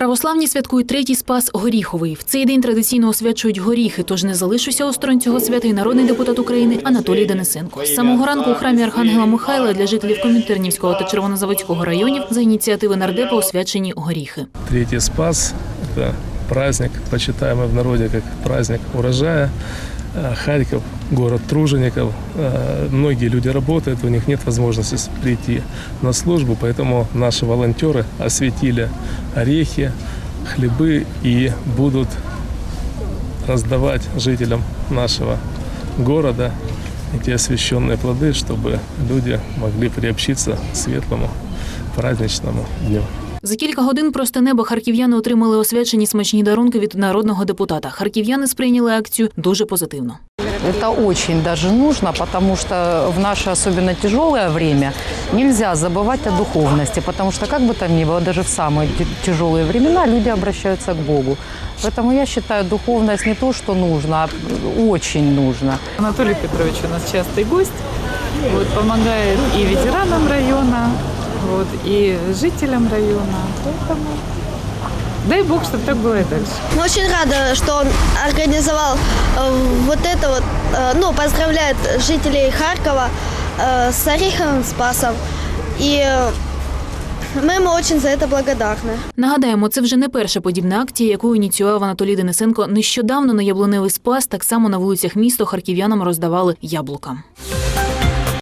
Православні святкують третій спас Горіховий. В цей день традиційно освячують горіхи, тож не залишився осторонь цього свята і народний депутат України Анатолій Денисенко. З самого ранку у храмі Архангела Михайла для жителів Комінтернівського та Червонозаводського районів за ініціативи нардепа освячені горіхи. Третий Спас – это праздник, почитаемый в народе как праздник урожая. Э, Харьков – город тружеников. Э, Многие люди работают, у них нет возможности прийти на службу, поэтому наши волонтеры осветили орехи, хлебы и будут раздавать жителям нашего города эти освященные плоды, чтобы люди могли приобщиться к светлому праздничному дню. За кілька годин просто небо харків'яни отримали освячені смачні дарунки від народного депутата. Харків'яни сприйняли акцію дуже позитивно. Это очень даже нужно, потому что в наше особенно тяжелое время нельзя забывать о духовности, потому что как бы там ни было, даже в самые т- тяжелые времена люди обращаются к Богу. Поэтому я считаю, духовность не то, что нужно, а очень нужно. Анатолий Петрович у нас частый гость, вот, помогает и ветеранам района, вот, и жителям района. Поэтому дай Бог, чтобы так было и дальше. Мы очень рада, что он организовал э, вот это вот, э, ну, поздравляет жителей Харькова э, с Ореховым Спасом. И э, мы ему очень за это благодарны. Нагадаємо, це вже не перша подібна акція, яку ініціював Анатолій Денисенко. Нещодавно на яблуневий спас так само на вулицях міста харків'янам роздавали яблука.